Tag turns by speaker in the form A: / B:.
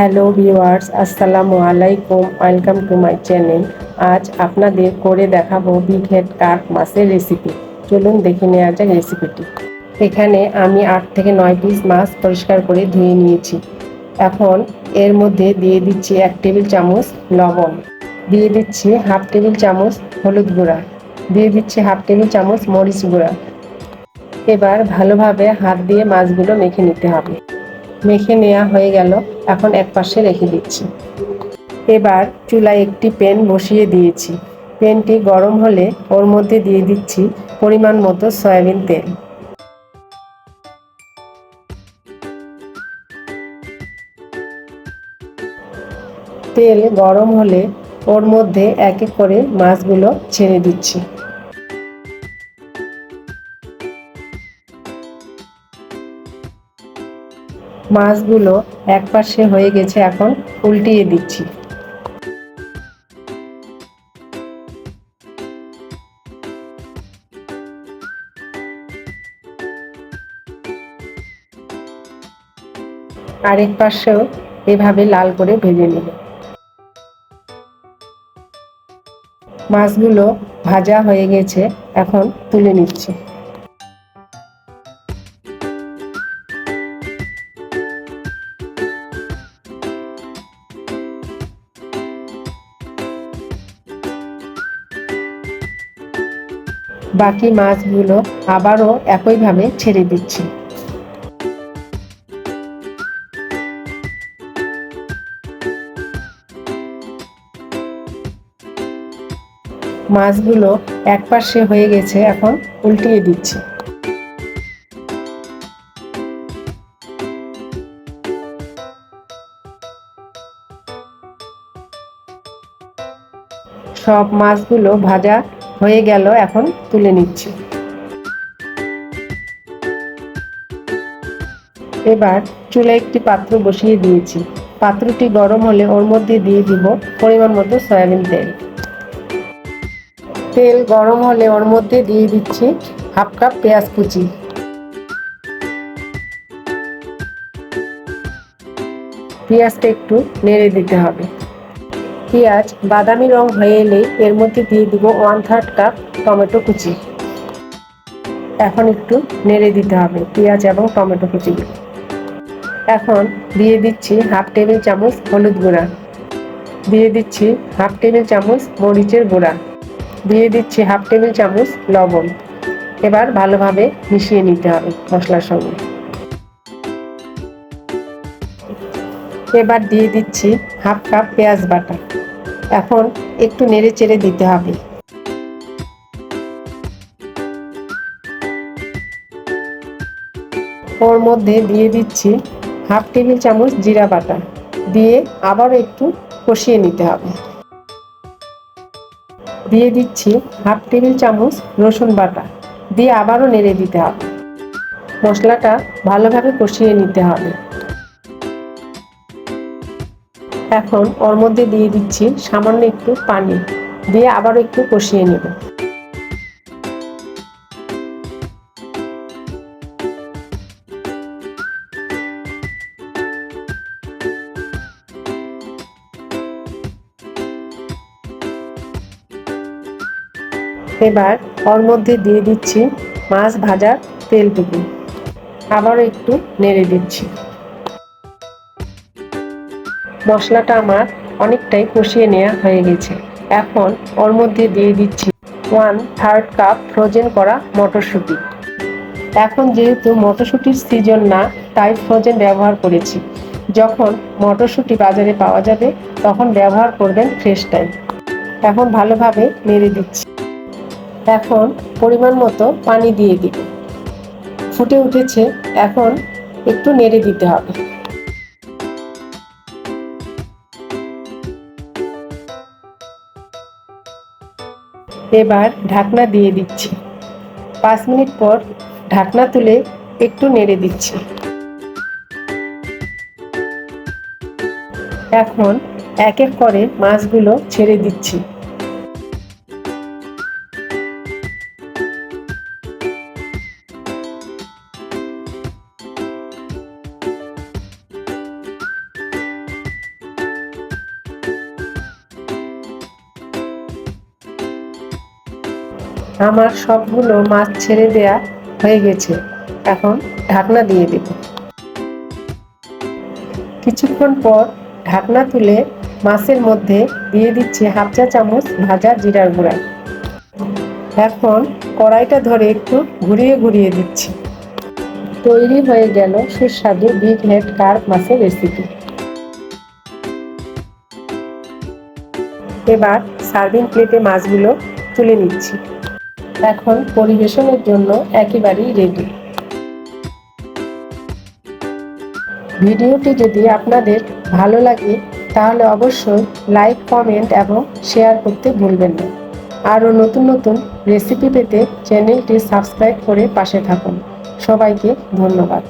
A: Hello viewers, আসসালামু আলাইকুম। Welcome to my channel আজ আপনাদের করে দেখাবো বিগ হেড কার্প মাছের রেসিপি চলুন দেখে নেওয়া যাক রেসিপিটি এখানে আমি আট থেকে নয় পিস মাছ পরিষ্কার করে ধুয়ে নিয়েছি। এখন এর মধ্যে দিয়ে দিচ্ছি এক টেবিল চামচ লবণ। দিয়ে দিচ্ছি হাফ টেবিল চামচ হলুদ গুঁড়া। দিয়ে দিচ্ছি হাফ টেবিল চামচ মরিচ গুঁড়া। এবার ভালোভাবে হাত দিয়ে মাছগুলো মেখে নিতে হবে। মেখে নেওয়া হয়ে গেল এখন এক পাশে রেখে দিচ্ছি। এবার চুলায় একটি প্যান বসিয়ে দিয়েছি। প্যানটি গরম হলে ওর মধ্যে দিয়ে দিচ্ছি পরিমাণ মতো সয়াবিন তেল। তেল গরম হলে ওর মধ্যে এক এক করে মাছগুলো ছেড়ে দিচ্ছি। মাছগুলো এক পাশে হয়ে গেছে, এখন উল্টিয়ে দিচ্ছি। আরেক পাশেও এভাবে লাল করে ভেজে নেব মাছগুলো ভাজা হয়ে গেছে, এখন তুলে নিচ্ছি। বাকি মাছগুলো আবারও একইভাবে ছেড়ে দিচ্ছি। মাছগুলো এক পাশে হয়ে গেছে, এখন উল্টিয়ে দিচ্ছি। সব মাছগুলো ভাজা হয়ে গেল, এখন তুলে নিচ্ছি। এবার চুলে একটি পাত্র বসিয়ে দিয়েছি। পাত্রটি গরম হলে ওর মধ্যে দিয়ে দিব পরিমাণ মতো সয়াবিন তেল। তেল গরম হলে ওর মধ্যে দিয়ে দিচ্ছি হাফ কাপ পেঁয়াজ কুচি। পেঁয়াজটা একটু নেড়ে দিতে হবে। পেঁয়াজ, বাদামি রং হয়ে এলেই এর মধ্যে দিয়ে দিব ওয়ান থার্ড কাপ টমেটো কুচি। এখন একটু নেড়ে দিতে হবে পেঁয়াজ এবং টমেটো কুচিগুলো এখন দিয়ে দিচ্ছি হাফ টেবিল চামচ হলুদ গুঁড়া। দিয়ে দিচ্ছি হাফ টেবিল চামচ মরিচের গুঁড়া। দিয়ে দিচ্ছি হাফ টেবিল চামচ লবণ। এবার ভালোভাবে মিশিয়ে নিতে হবে মশলার সঙ্গে। এবার দিয়ে দিচ্ছি হাফ কাপ পেঁয়াজ বাটা। এখন একটু নেড়ে চেড়ে দিতে হবে। ওর মধ্যে দিয়ে দিচ্ছি হাফ টেবিল চামচ জিরা বাটা। দিয়ে আবারও একটু কষিয়ে নিতে হবে। দিয়ে দিচ্ছি হাফ টেবিল চামচ রসুন বাটা। দিয়ে আবারও নেড়ে দিতে হবে। মশলাটা ভালোভাবে কষিয়ে নিতে হবে। এখন ওর মধ্যে দিয়ে দিচ্ছি সামান্য একটু পানি। দিয়ে আবারও একটু কষিয়ে নেব। এবার ওর মধ্যে দিয়ে দিচ্ছি মাছ ভাজার তেলটুকু। আবারও একটু নেড়ে দিচ্ছি। মশলাটা আমার অনেকটাই কষিয়ে নেওয়া হয়ে গেছে। এখন ওর মধ্যে দিয়ে দিচ্ছি ওয়ান থার্ড কাপ ফ্রোজেন করা মটরশুঁটি। এখন যেহেতু মটরশুঁটির সিজন না, তাই ফ্রোজেন ব্যবহার করেছি। যখন মটরশুঁটি বাজারে পাওয়া যাবে, তখন ব্যবহার করবেন ফ্রেশ ফ্রেশটাই এখন ভালোভাবে নেড়ে দিচ্ছি। এখন পরিমাণ মতো পানি দিয়ে দিব। ফুটে উঠেছে, এখন একটু নেড়ে দিতে হবে। এবার ঢাকনা দিয়ে দিচ্ছি। পাঁচ মিনিট পর ঢাকনা তুলে একটু নেড়ে দিচ্ছি। এখন একের পরে মাছগুলো ছেড়ে দিচ্ছি। আমার সবগুলো মাছ ছেড়ে দেয়া হয়ে গেছে। এখন ঢাকনা দিয়ে দেব। কিছুক্ষণ পর ঢাকনা তুলে মাছের মধ্যে দিয়ে দিচ্ছি হাফ চা চামচ ভাজা জিরার গুঁড়া। এখন কড়াইটা ধরে একটু ঘুরিয়ে ঘুরিয়ে দিচ্ছি। তৈরি হয়ে গেল সুস্বাদু বিগ হেড কার্প মাছের রেসিপি এবার সার্ভিং প্লেটে মাছগুলো তুলে নিচ্ছি। এখন পরিবেশনের জন্য একেবারেই রেডি ভিডিওটি যদি আপনাদের ভালো লাগে, তাহলে অবশ্যই লাইক কমেন্ট এবং শেয়ার করতে ভুলবেন না। আরও নতুন নতুন রেসিপি পেতে চ্যানেলটি সাবস্ক্রাইব করে পাশে থাকুন। সবাইকে ধন্যবাদ।